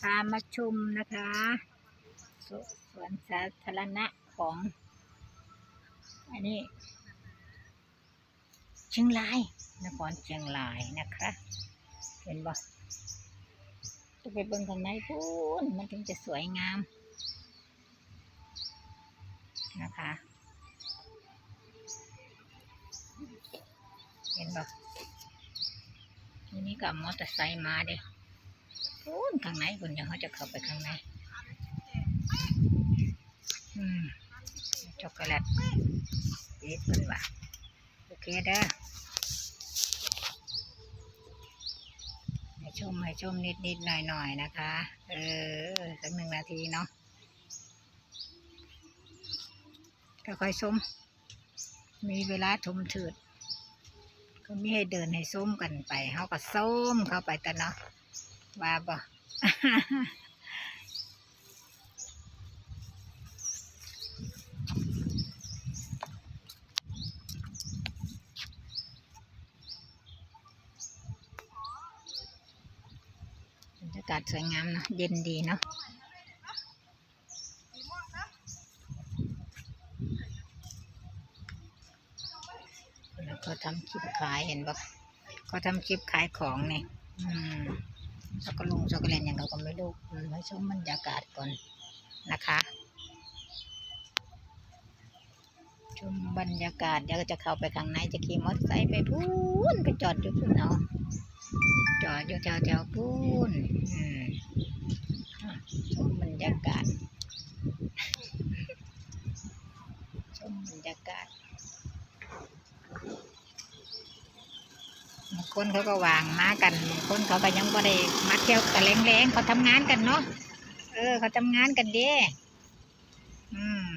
พามาชมนะคะสสวนสาธารณะของ อันนี้ เชียงรายนครเชียงรายนะคะ เห็นบ่ต้องไปเบิ่งข้างในพูนมันถึงจะสวยงาม นะคะ เห็นบ่ทีนี้ก็เอามอเตอร์ไซค์มาเด้ พูนข้างในคุณเดี๋ยวเขาจะเข้าไปข้างในอืมช็อกโกแลตเอ๊ะคุณว่าโอเคเด้อให้ชมให้ชมนิดนิดๆหน่อยหน่อยๆนะคะ เออสักหนึ่งนาทีเนาะค่อยๆชมมีเวลาชมถืดก็มีให้เดินให้ส้มกันไปเขาก็ส้มเข้าไปแต่เนาะ ว่าบ่บรรยากาศสวยงามเนาะเย็นดีเนาะแล้วก็ทำคลิปขายเห็นปะก็ทำคลิปขายของเนี่ยอืม ช็อกโกลตช็อกโกแลตอย่างเราก็ไม่รู้อืมให้ชมบรรยากาศก่อนนะคะชมบรรยากาศเดี๋ยวจะเข้าไปข้างในจะขี่มอเตอร์ไซค์ไปพูนไปจอดอยู่พูนเอาจอดอยู่แถวแถวๆพูนอืมอะชมบรรยากาศชมบรรยากาศ คนเขาก็วางมากัน คนเขาก็ยังบ่ได้มาเที่ยวกันแรงๆเขาทำงานกันเนาะเออ เขาทำงานกันเด้อืม